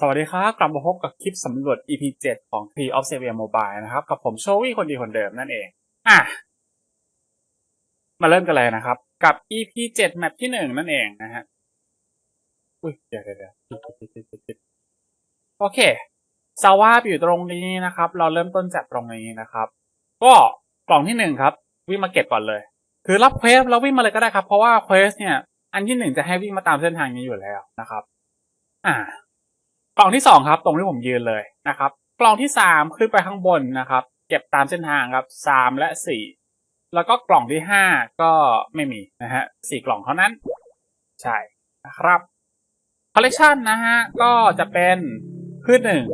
สวัสดีครับกลับมาพบกับคลิปสำรวจ EP 7ของ Tree of Xavier Mobile นะครับ กับผมโชวี่คนดีคนเดิมนั่นเอง อะ มาเริ่มกันเลยนะครับ กับ EP 7แมปที่หนึ่งนั่นเองนะฮะ อุ้ย เดี๋ยวเดี๋ยวโอเคซาวาบอยู่ตรงนี้นะครับ เราเริ่มต้นจากตรงนี้นะครับ ก็กล่องที่หนึ่งครับ วิ่งมาเก็บก่อนเลย คือรับเควสแล้ววิ่งมาเลยก็ได้ครับ เพราะว่าเควสเนี่ย อันที่หนึ่งจะให้วิ่งมาตามเส้นทางนี้อยู่แล้วนะครับ อ่า กล่องที่สองครับตรงที่ผมยืนเลยนะครับกล่องที่สามขึ้นไปข้างบนนะครับ เก็บตามเส้นทางครับสามและสี่แล้วก็กล่องที่ห้าก็ไม่มีนะฮะสี่กล่องเท่านั้น ใช่นะครับคอลเลกชันนะฮะก็จะเป็นพืชหนึ่ง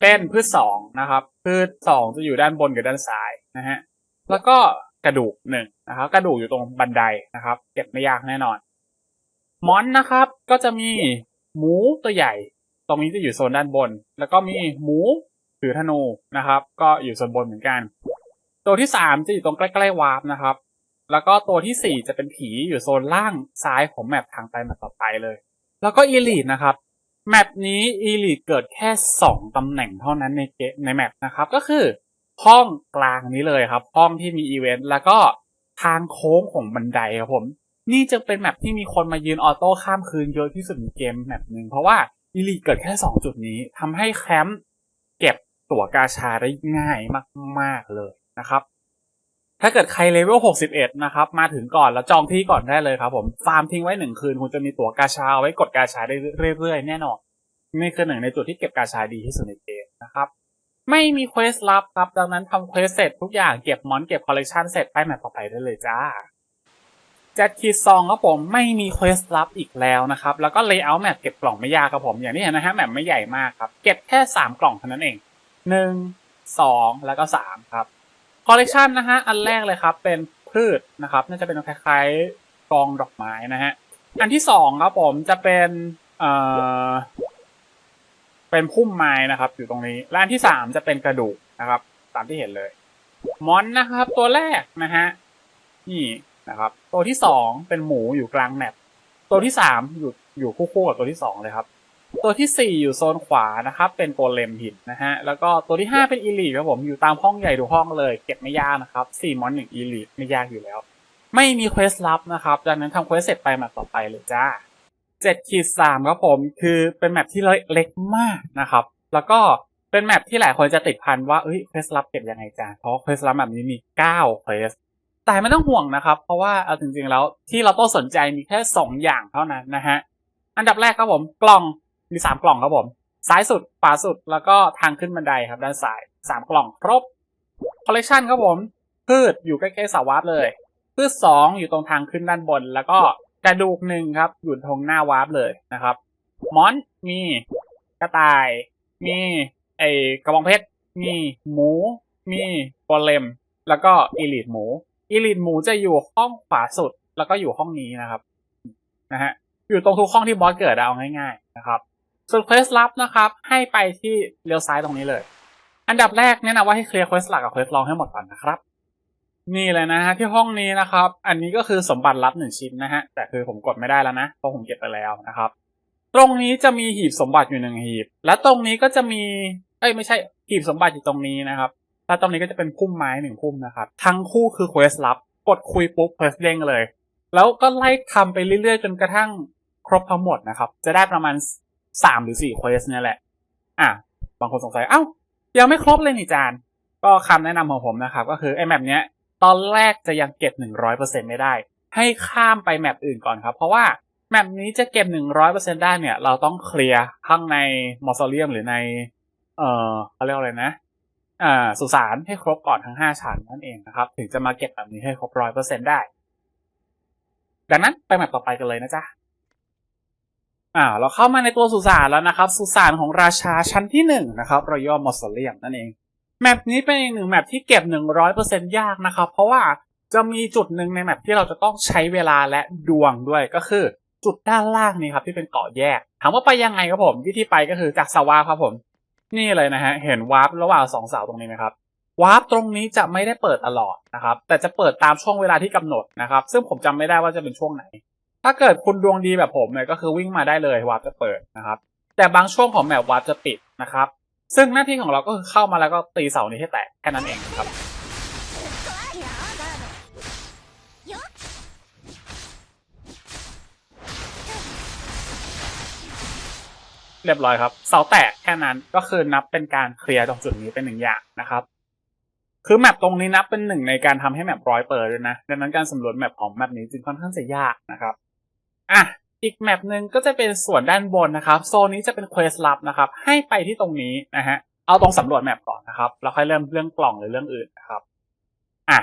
เป็นพืชสองนะครับ พืชสองจะอยู่ด้านบนกับด้านซ้ายนะฮะแล้วก็กระดูกหนึ่งนะครับ กระดูกอยู่ตรงบันไดนะครับ เก็บไม่ยากแน่นอนมอนนะครับ ก็จะมีหมูตัวใหญ่ ตรงนี้จะอยู่โซนด้านบน แล้วก็มีหมูถือธนูนะครับ ก็อยู่โซนบนเหมือนกัน ตัวที่สามจะอยู่ตรงใกล้ๆวาร์ปนะครับ แล้วก็ตัวที่สี่จะเป็นผีอยู่โซนล่างซ้ายของแมปทางไปแมปต่อไปเลย แล้วก็อีลีดนะครับแมปนี้อีลีดเกิดแค่สองตำแหน่งเท่านั้นในเกในแมปนะครับ ก็คือห้องกลางนี้เลยครับ ห้องที่มีอีเวนต์แล้วก็ทางโค้งของบันไดครับผม นี่จึงเป็นแมปที่มีคนมายืนออโต้ข้ามคืนเยอะที่สุดในเกมแมปหนึ่งเพราะว่า อีลีเกิดแค่สองจุดนี้ทำให้แคมป์เก็บตั๋วกาชาได้ง่ายมาก ๆ เลยนะครับ ถ้าเกิดใครเลเวล 61 นะครับ มาถึงก่อนแล้วจองที่ก่อนได้เลยครับผม ฟาร์มทิ้งไว้หนึ่งคืน คุณจะมีตั๋วกาชาเอาไว้กดกาชาได้เรื่อย ๆ แน่นอนนี่คือหนึ่งในจุดที่เก็บกาชาดีที่สุดในเกมนะครับ ไม่มีเควสลับครับ ดังนั้นทำเควสเสร็จทุกอย่างเก็บมอนเก็บคอลเลกชันเสร็จไปแมปต่อไปได้เลยจ้า จัดคีซองครับผมไม่มีเควสลับอีกแล้วนะครับ แล้วก็เลเยอร์แมปเก็บกล่องไม่ยากครับผมอย่างที่เห็นนะฮะแมปไม่ใหญ่มากครับ เก็บแค่สามกล่องเท่านั้นเองหนึ่งสองแล้วก็สามครับคอลเลกชันนะฮะอันแรกเลยครับเป็นพืชนะครับน่าจะเป็นคล้ายๆกองดอกไม้นะฮะอันที่สองครับผมจะเป็นเอ่อเป็นพุ่มไม้นะครับ อยู่ตรงนี้และอันที่สามจะเป็นกระดูกนะครับ ตามที่เห็นเลย มอนนะครับตัวแรกนะฮะนี่ นะครับ ตัวที่สองเป็นหมูอยู่กลางแมปตัวที่สามอยู่อยู่คู่ๆกับตัวที่สองเลยครับ ตัวที่สี่อยู่โซนขวานะครับ เป็นโกเลมหินนะฮะแล้วก็ตัวที่ห้าเป็นอีลีครับผมอยู่ตามห้องใหญ่ทุกห้องเลย เก็บไม่ยากนะครับสี่มอนหนึ่งอีลีไม่ยากอยู่แล้ว ไม่มีเควสลับนะครับดังนั้นทำเควสเสร็จไปแมปต่อไปเลยจ้าเจ็ดขีดสามครับผมคือเป็นแมปที่เล็กมากนะครับ แล้วก็เป็นแมปที่หลายคนจะติดพันว่าเอ้ยเควสลับเก็บยังไงจ้าเพราะเควสลับแบบนี้มีเก้าเควส แต่ไม่ต้องห่วงนะครับ เพราะว่าเอาจริงๆแล้วที่เราต้องสนใจมีแค่สองอย่างเท่านั้นนะฮะ อันดับแรกครับผมกล่องมีสามกล่องครับผม ซ้ายสุดขวาสุดแล้วก็ทางขึ้นบันไดครับด้านซ้ายสามกล่องครบคอลเลกชันครับผมพืชอยู่ใกล้ๆสาวาร์ปเลยพืชสองอยู่ตรงทางขึ้นด้านบน แล้วก็กระดูกหนึ่งครับอยู่ตรงหน้าวาร์ปเลยนะครับมอนมีกระต่าย มีไอกระบองเพชรมีหมู มีโกเลม แล้วก็อีลิทหมู อีลิทหมูจะอยู่ห้องขวาสุด แล้วก็อยู่ห้องนี้นะครับนะฮะอยู่ตรงทุกห้องที่บอสเกิดเอาง่ายๆนะครับส่วนเควสลับนะครับ ให้ไปที่เลี้ยวซ้ายตรงนี้เลย อันดับแรกแนะนำว่าให้เคลียร์เควสหลักกับเควสรองให้หมดก่อนนะครับ นี่เลยนะฮะที่ห้องนี้นะครับ อันนี้ก็คือสมบัติลับหนึ่งชิ้นนะฮะแต่คือผมกดไม่ได้แล้วนะเพราะผมเก็บไปแล้วนะครับ ตรงนี้จะมีหีบสมบัติอยู่หนึ่งหีบ และตรงนี้ก็จะมีเอ้ยไม่ใช่หีบสมบัติอยู่ตรงนี้นะครับ แล้วตรงนี้ก็จะเป็นพุ่มไม้หนึ่งพุ่มนะครับ ทั้งคู่คือเควสลับ กดคุยปุ๊บเควสเด้งเลย แล้วก็ไล่ทำไปเรื่อยๆ จนกระทั่งครบทั้งหมดนะครับ จะได้ประมาณสามหรือสี่เควสเนี่ยแหละ อะ บางคนสงสัย เอ้า ยังไม่ครบเลยนี่จาน ก็คำแนะนำของผมนะครับ ก็คือไอ้แมปเนี้ย ตอนแรกจะยังเก็บหนึ่งร้อยเปอร์เซ็นไม่ได้ ให้ข้ามไปแมปอื่นก่อนครับ เพราะว่าแมปนี้จะเก็บหนึ่งร้อยเปอร์เซ็นได้เนี่ย เราต้องเคลียร์ข้างในมอสเลียมหรือใน เอ่อเขาเรียกอะไรนะ สุสานให้ครบก่อนทั้งห้าชั้นนั่นเองนะครับ ถึงจะมาเก็บแบบนี้ให้ครบร้อยเปอร์เซ็นได้ ดังนั้นไปแมปต่อไปกันเลยนะจ๊ะอ่าเราเข้ามาในตัวสุสานแล้วนะครับ สุสานของราชาชั้นที่หนึ่งนะครับรอยอมอสเลียมนั่นเองแมปนี้เป็นอีกหนึ่งแมปที่เก็บหนึ่งร้อยเปอร์เซ็นยากนะครับ เพราะว่าจะมีจุดหนึ่งในแมปที่เราจะต้องใช้เวลาและดวงด้วยก็คือ จุดด้านล่างนี้ครับที่เป็นเกาะแยก ถามว่าไปยังไงครับผม วิธีไปก็คือจากสวาครับผม นี่เลยนะฮะ เห็นวาร์ประหว่างสองเสาตรงนี้ไหมครับวาร์ปตรงนี้จะไม่ได้เปิดตลอดนะครับ แต่จะเปิดตามช่วงเวลาที่กำหนดนะครับ ซึ่งผมจำไม่ได้ว่าจะเป็นช่วงไหน ถ้าเกิดคุณดวงดีแบบผมเนี่ยก็คือวิ่งมาได้เลยวาร์ปจะเปิดนะครับ แต่บางช่วงของแมปวาร์ปจะปิดนะครับ ซึ่งหน้าที่ของเราก็คือเข้ามาแล้วก็ตีเสานี้ให้แตกแค่นั้นเองครับ เรียบร้อยครับ เสาแตกแค่นั้นก็คือนับเป็นการเคลียร์ตรงจุดนี้เป็นหนึ่งอย่างนะครับ คือแมปตรงนี้นับเป็นหนึ่งในการทำให้แมปร้อยเปิดด้วยนะ ดังนั้นการสำรวจแมปของแมปนี้จึงค่อนข้างจะยากนะครับอะอีกแมปหนึ่งก็จะเป็นส่วนด้านบนนะครับ โซนนี้จะเป็นเควสลับนะครับ ให้ไปที่ตรงนี้นะฮะเอาตรงสำรวจแมปก่อนนะครับแล้วค่อยเริ่มเรื่องกล่องหรือเรื่องอื่นนะครับอะ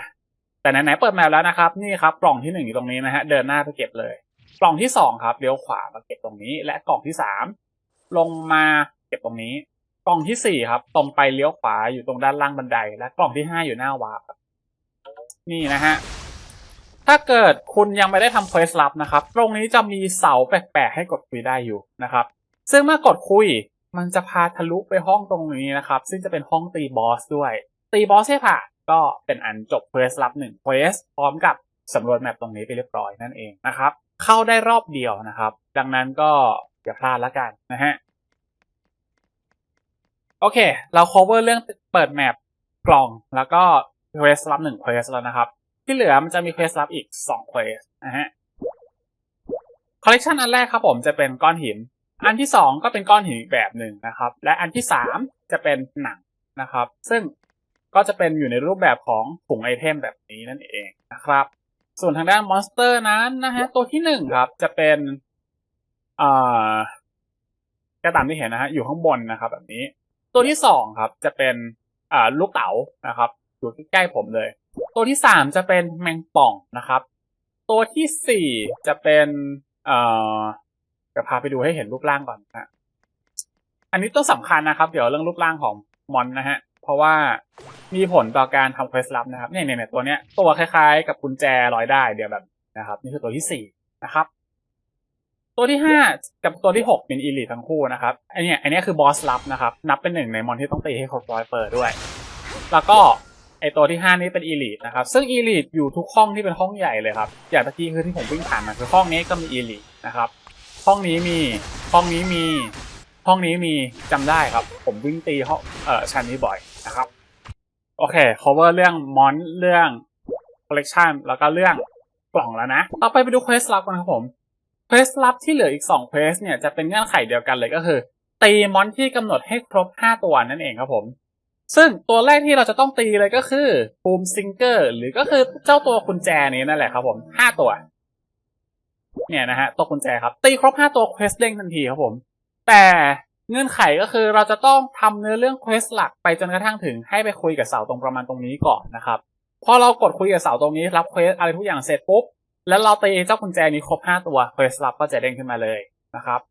แต่ไหนๆเปิดแมปแล้วนะครับ นี่ครับกล่องที่หนึ่งอยู่ตรงนี้นะฮะเดินหน้าไปเก็บเลย กล่องที่สองครับเลี้ยวขวามาเก็บตรงนี้ และกล่องที่สาม ลงมาเก็บตรงนี้ กล่องที่สี่ครับ ตรงไปเลี้ยวขวาอยู่ตรงด้านล่างบันได และกล่องที่ห้าอยู่หน้าวาร์ปนี่นะฮะถ้าเกิดคุณยังไม่ได้ทำเควสลับนะครับ ตรงนี้จะมีเสาแปลกๆให้กดคุยได้อยู่นะครับ ซึ่งเมื่อกดคุยมันจะพาทะลุไปห้องตรงนี้นะครับ ซึ่งจะเป็นห้องตีบอสด้วย ตีบอสให้ผ่านก็เป็นอันจบเควสลับหนึ่งเควสพร้อมกับสำรวจแมปตรงนี้ไปเรียบร้อยนั่นเองนะครับ เข้าได้รอบเดียวนะครับ ดังนั้นก็ อย่าพลาดละกันนะฮะ โอเค เรา cover เรื่องเปิดแมปกล่องแล้วก็เควสลับหนึ่งเควสแล้วนะครับ ที่เหลือมันจะมีเควสลับอีกสองเควสนะฮะคอลเลกชันอันแรกครับผมจะเป็นก้อนหิน อันที่สองก็เป็นก้อนหินอีกแบบหนึ่งนะครับ และอันที่สามจะเป็นหนังนะครับ ซึ่งก็จะเป็นอยู่ในรูปแบบของถุงไอเทมแบบนี้นั่นเองนะครับ ส่วนทางด้านมอนสเตอร์นั้นนะฮะตัวที่หนึ่งครับจะเป็นอ่า ก็ตามที่เห็นนะฮะอยู่ข้างบนนะครับ แบบนี้ ตัวที่สองครับจะเป็นอ่าลูกเต๋านะครับ อยู่ใกล้ๆผมเลย ตัวที่สามจะเป็นแมงป่องนะครับ ตัวที่สี่จะเป็นเอ่อจะพาไปดูให้เห็นรูปร่างก่อนนะฮะอันนี้ตัวสำคัญนะครับ เดี๋ยวเรื่องรูปร่างของมอนนะฮะ เพราะว่ามีผลต่อการทำเควสลับนะครับเนี่ยเนี่ยตัวเนี้ยตัวคล้ายๆ กับกุญแจลอยได้เดี๋ยวแบบนะครับ นี่คือตัวที่สี่นะครับ ตัวที่ห้ากับตัวที่หกเป็นอีลิททั้งคู่นะครับไอเนี้ยไอเนี้ยคือบอสลับนะครับ นับเป็นหนึ่งในมอนที่ต้องตีให้ครบร้อยเปิดด้วย แล้วก็ไอตัวที่ห้านี้เป็นอีลิทนะครับ ซึ่งอีลิทอยู่ทุกห้องที่เป็นห้องใหญ่เลยครับ อย่างตะกี้คือที่ผมวิ่งผ่านมาคือห้องนี้ก็มีอีลิทนะครับ ห้องนี้มี ห้องนี้มี ห้องนี้มีจำได้ครับ ผมวิ่งตีห้องเอ่อชั้นนี้บ่อยนะครับ โอเค cover เรื่องมอนเรื่อง collection แล้วก็เรื่องกล่องแล้วนะ ต่อไปไปดูเควสลับกันครับผม เควสลับที่เหลืออีก2เควสเนี่ยจะเป็นเงื่อนไขเดียวกันเลยก็คือ ตีมอนที่กำหนดให้ครบ 5 ตัวนั่นเองครับผม ซึ่งตัวแรกที่เราจะต้องตีเลยก็คือบูมซิงเกอร์หรือก็คือเจ้าตัวกุญแจนี้นั่นแหละครับผม5ตัว เนี่ยนะฮะตัวกุญแจครับ ตีครบ 5 ตัวเควสเด้งทันทีครับผม แต่เงื่อนไขก็คือเราจะต้องทำเนื้อเรื่องเควสหลักไปจนกระทั่งถึงให้ไปคุยกับเสาตรงประมาณตรงนี้ก่อนนะครับพอเรากดคุยกับเสาตรงนี้รับเควสอะไรทุกอย่างเสร็จปุ๊บ แล้วเราตีเจ้ากุญแจนี้ครบ 5 ตัวเควสลับก็จะเด้งขึ้นมาเลยนะครับ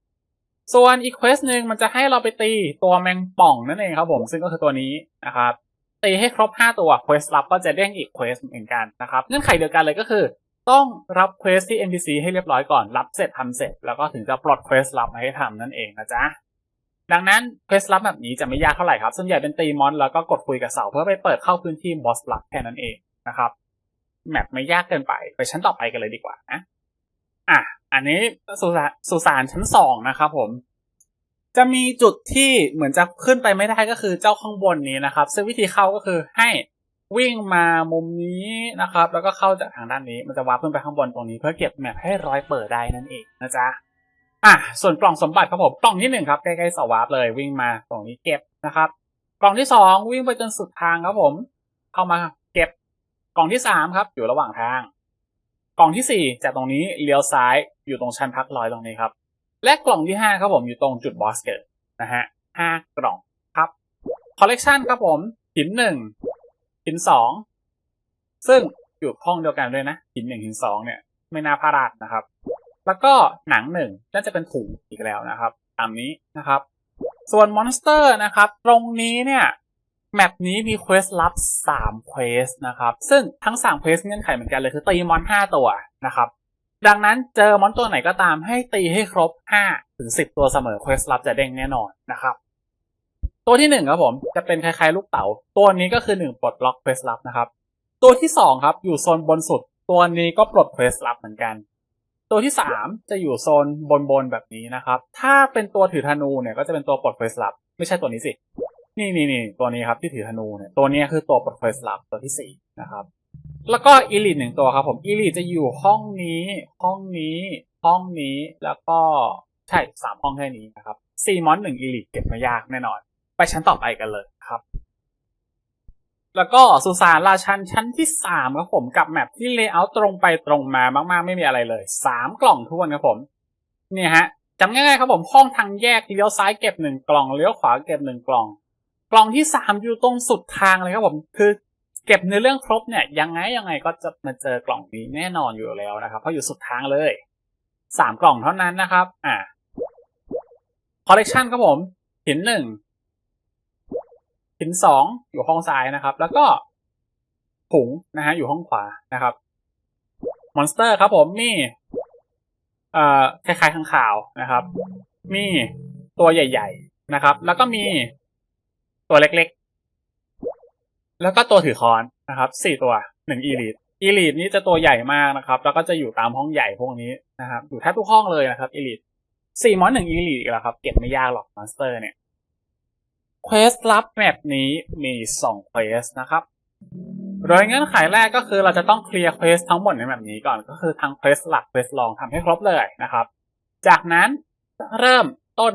ส่วนอีกเควสหนึ่งมันจะให้เราไปตีตัวแมงป่องนั่นเองครับผมซึ่งก็คือตัวนี้นะครับตีให้ครบ 5 ตัวเควสลับก็จะเด้งอีกเควสเหมือนกันนะครับเงื่อนไขเดียวกันเลยก็คือ ต้องรับเควสที่ NPC ให้เรียบร้อยก่อนรับเสร็จทำเสร็จ แล้วก็ถึงจะปลดเควสลับมาให้ทำนั่นเองนะจ๊ะดังนั้นเควสลับแบบนี้จะไม่ยากเท่าไหร่ครับส่วนใหญ่เป็นตีมอนแล้วก็กดคุยกับเสาเพื่อไปเปิดเข้าพื้นที่บอสลับแค่นั้นเองนะครับ แมปไม่ยากเกินไป ไปชั้นต่อไปกันเลยดีกว่านะอะอันนี้สุสานสุสานชั้นสองนะครับผม จะมีจุดที่เหมือนจะขึ้นไปไม่ได้ก็คือเจ้าข้างบนนี้นะครับ ซึ่งวิธีเข้าก็คือให้วิ่งมามุมนี้นะครับ แล้วก็เข้าจากทางด้านนี้ มันจะวาร์ปขึ้นไปข้างบนตรงนี้ เพื่อเก็บแมปให้ร้อยเปิดได้นั่นเองนะจ๊ะอะส่วนกล่องสมบัติครับผมกล่องที่หนึ่งครับใกล้ๆสวาร์ปเลยวิ่งมาตรงนี้เก็บนะครับ กล่องที่สองวิ่งไปจนสุดทางครับผม เข้ามา ล่องที่สามครับอยู่ระหว่างทาง กล่องที่สี่จากตรงนี้เลี้ยวซ้ายอยู่ตรงชั้นพักลอยตรงนี้ครับ และกล่องที่ห้าครับผมอยู่ตรงจุดบอสเกิดนะฮะห้ากล่องครับคอลเลกชันครับผมหินหนึ่งหินสองซึ่งอยู่ห้องเดียวกันด้วยนะหินหนึ่งหินสองเนี่ยไม่น่าพลาดนะครับ แล้วก็หนังหนึ่งน่าจะเป็นถุงอีกแล้วนะครับ ตามนี้นะครับ ส่วนมอนสเตอร์นะครับ ตรงนี้เนี่ย แมปนี้มีเควสลับ3เควสนะครับ ซึ่งทั้ง3เควสเงื่อนไขเหมือนกันเลยคือตีมอน 5 ตัวนะครับ ดังนั้นเจอมอนตัวไหนก็ตามให้ตีให้ครบ5ถึง10 ตัวเสมอเควสลับจะเด้งแน่นอนนะครับ ตัวที่ 1 ครับผมจะเป็นคล้ายๆ ลูกเต๋า ตัวนี้ก็คือ 1 ปลดล็อกเควสลับนะครับ ตัวที่ 2 ครับอยู่โซนบนสุด ตัวนี้ก็ปลดเควสลับเหมือนกัน ตัวที่สามจะอยู่โซนบนบนๆแบบนี้นะครับ ถ้าเป็นตัวถือธนูเนี่ยก็จะเป็นตัวปลดเควสลับ ไม่ใช่ตัวนี้สิ นี่นี่นี่ตัวนี้ครับที่ถือธนูเนี่ยตัวนี้คือตัวปลดเควสลับตัวที่สี่นะครับ แล้วก็อีลิทหนึ่งตัวครับผมอีลิทจะอยู่ห้องนี้ ห้องนี้ ห้องนี้แล้วก็ใช่สามห้องแค่นี้นะครับสี่มอนหนึ่งอีลิทเก็บม่ยากแน่นอน ไปชั้นต่อไปกันเลยครับ แล้วก็สุสานราชันชั้นที่สามครับผมกับแมปที่เลเยอร์ตรงไปตรงมามากๆ ไม่มีอะไรเลยสามกล่องทวนครับผมเนี่ยฮะจำง่ายๆครับผมห้องทางแยกเลี้ยวซ้ายเก็บหนึ่งกล่องเลี้ยวขวาเก็บหนึ่งกล่อง กล่องที่สามอยู่ตรงสุดทางเลยครับผมคือเก็บในเรื่องครบเนี่ยยังไงยังไงก็จะมาเจอกล่องนี้แน่นอนอยู่แล้วนะครับ เพราะอยู่สุดทางเลยสามกล่องเท่านั้นนะครับ อ่าคอลเลกชันครับผมหินหนึ่งหินสองอยู่ห้องซ้ายนะครับ แล้วก็ถุงนะฮะอยู่ห้องขวานะครับมอนสเตอร์ครับผมมีเอ่อคล้ายๆข้างข่าวนะครับ มีตัวใหญ่ ๆนะครับ แล้วก็มี ตัวเล็กๆ แล้วก็ตัวถือค้อนนะครับสี่ตัวหนึ่งอีลิทอีลิทนี้จะตัวใหญ่มากนะครับ แล้วก็จะอยู่ตามห้องใหญ่พวกนี้นะครับอยู่แทบทุกห้องเลยนะครับอีลิทสี่มอนหนึ่งอีลิทอีกแล้วครับ เก็บไม่ยากหรอกมอนสเตอร์เนี่ยเควสลับแมปนี้มีสองเควสนะครับโดยเงื่อนไขแรกก็คือเราจะต้องเคลียร์เควสทั้งหมดในแบบนี้ก่อนก็คือทั้งเควสหลักเควสรองทำให้ครบเลยนะครับ จากนั้นเริ่มต้น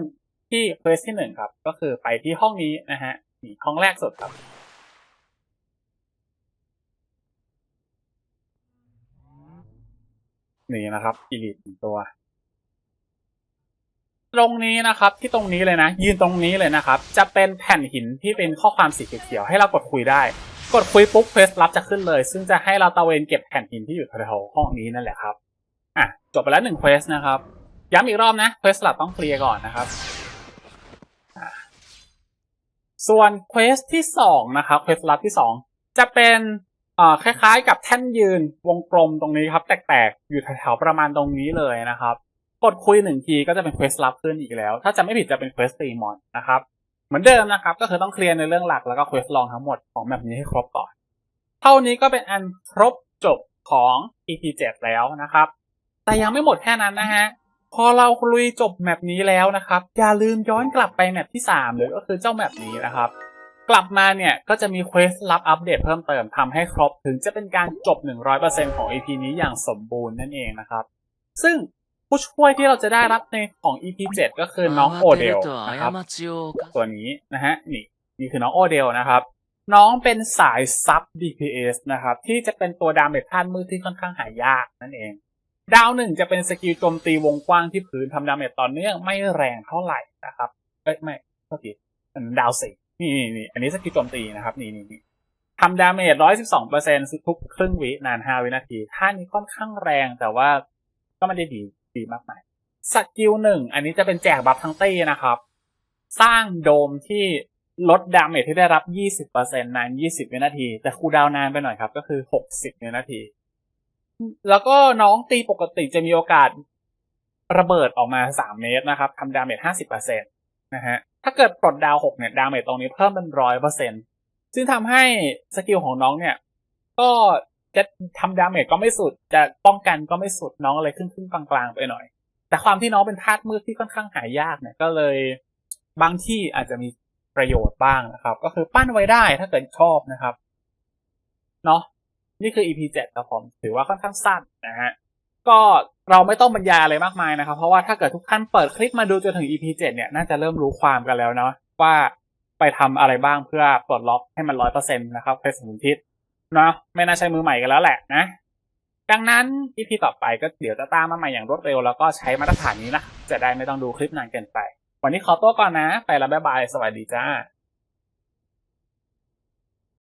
ที่เควสที่หนึ่งครับก็คือไปที่ห้องนี้นะฮะ นี่ห้องแรกสุดครับ นี่นะครับอีลิทตัว ตรงนี้นะครับที่ตรงนี้เลยนะ ยืนตรงนี้เลยนะครับ จะเป็นแผ่นหินที่เป็นข้อความสีเขียวให้เรากดคุยได้ กดคุยปุ๊บเควสลับจะขึ้นเลย ซึ่งจะให้เราตะเวนเก็บแผ่นหินที่อยู่แถวๆห้องนี้นั่นแหละครับอะจบไปแล้วหนึ่งเควสนะครับย้ำอีกรอบนะเควสลับต้องเคลียร์ก่อนนะครับ ส่วนเควสที่สองนะครับเควสลับที่สองจะเป็นคล้ายๆ กับแท่นยืนวงกลมตรงนี้ครับ แตกๆ อยู่แถวๆประมาณตรงนี้เลยนะครับ กดคุยหนึ่งทีก็จะเป็นเควสลับขึ้นอีกแล้ว ถ้าจะไม่ผิดจะเป็นเควสตีมอนนะครับ เหมือนเดิมนะครับ ก็คือต้องเคลียร์ในเรื่องหลักแล้วก็เควสลองทั้งหมดของแบบนี้ให้ครบก่อน เท่านี้ก็เป็นอันครบจบของ EP 7แล้วนะครับ แต่ยังไม่หมดแค่นั้นนะฮะ พอเราลุยจบแมปนี้แล้วนะครับ อย่าลืมย้อนกลับไปแมปที่3เลยก็คือเจ้าแมปนี้นะครับ กลับมาเนี่ยก็จะมีเควสลับอัปเดตเพิ่มเติมทำให้ครบ ถึงจะเป็นการจบ 100%ของ EP นี้อย่างสมบูรณ์นั่นเองนะครับ ซึ่งผู้ช่วยที่เราจะได้รับในของ EP 7 ก็คือน้องโอเดลนะครับตัวนี้นะฮะนี่นี่คือน้องโอเดลนะครับ น้องเป็นสายซับ DPS นะครับ ที่จะเป็นตัวดาเมจท่านมือที่ค่อนข้างหายากนั่นเอง ดาวหนึ่งจะเป็นสกิลโจมตีวงกว้างที่พื้นทำดาเมจต่อเนื่องไม่แรงเท่าไหร่นะครับเอ้ยไม่โทษทีอันดาวสี่นี่นี่นี่อันนี้สกิลโจมตีนะครับ นี่นี่นี่ทำดาเมจร้อยสิบสองเปอร์เซ็นทุกครึ่งวินานห้าวินาทีท่านี้ค่อนข้างแรงแต่ว่าก็ไม่ได้ดีดีมากมายสกิลหนึ่งอันนี้จะเป็นแจกบัฟทั้งตีนะครับ สร้างโดมที่ลดดาเมจที่ได้รับ 20%นาน 20 วินาที แต่คูดาวน์นานไปหน่อยครับ ก็คือ 60 วินาที แล้วก็น้องตีปกติจะมีโอกาสระเบิดออกมา3เมตรนะครับทำดาเมจ50%นะฮะ ถ้าเกิดปลดดาว6เนี่ย ดาเมจตรงนี้เพิ่มเป็น100%ซึ่งทำให้สกิลของน้องเนี่ย ก็จะทำดาเมจก็ไม่สุด จะป้องกันก็ไม่สุดน้องอะไรขึ้นขึ้นกลางๆไปหน่อย แต่ความที่น้องเป็นธาตุมืดที่ค่อนข้างหายากเนี่ย ก็เลยบางที่อาจจะมีประโยชน์บ้างนะครับ ก็คือปั้นไว้ได้ถ้าเกิดชอบนะครับ เนาะ นี่คือ EP 7ครับผมถือว่าค่อนข้างสั้นนะฮะก็เราไม่ต้องบรรยายอะไรมากมายนะครับ เพราะว่าถ้าเกิดทุกท่านเปิดคลิปมาดูจนถึง EP 7เนี่ยน่าจะเริ่มรู้ความกันแล้วเนาะว่าไปทำอะไรบ้างเพื่อปลดล็อกให้มันร้อยเปอร์เซ็นต์นะครับเพชรสมุนทิศเนาะไม่น่าใช้มือใหม่กันแล้วแหละนะ ดังนั้น EP ต่อไปก็เดี๋ยวจะตามมาใหม่อย่างรวดเร็วแล้วก็ใช้มาตรฐานนี้นะจะได้ไม่ต้องดูคลิปนานเกินไป วันนี้ขอตัวก่อนนะ ไปแล้วบ๊ายบาย สวัสดีจ้า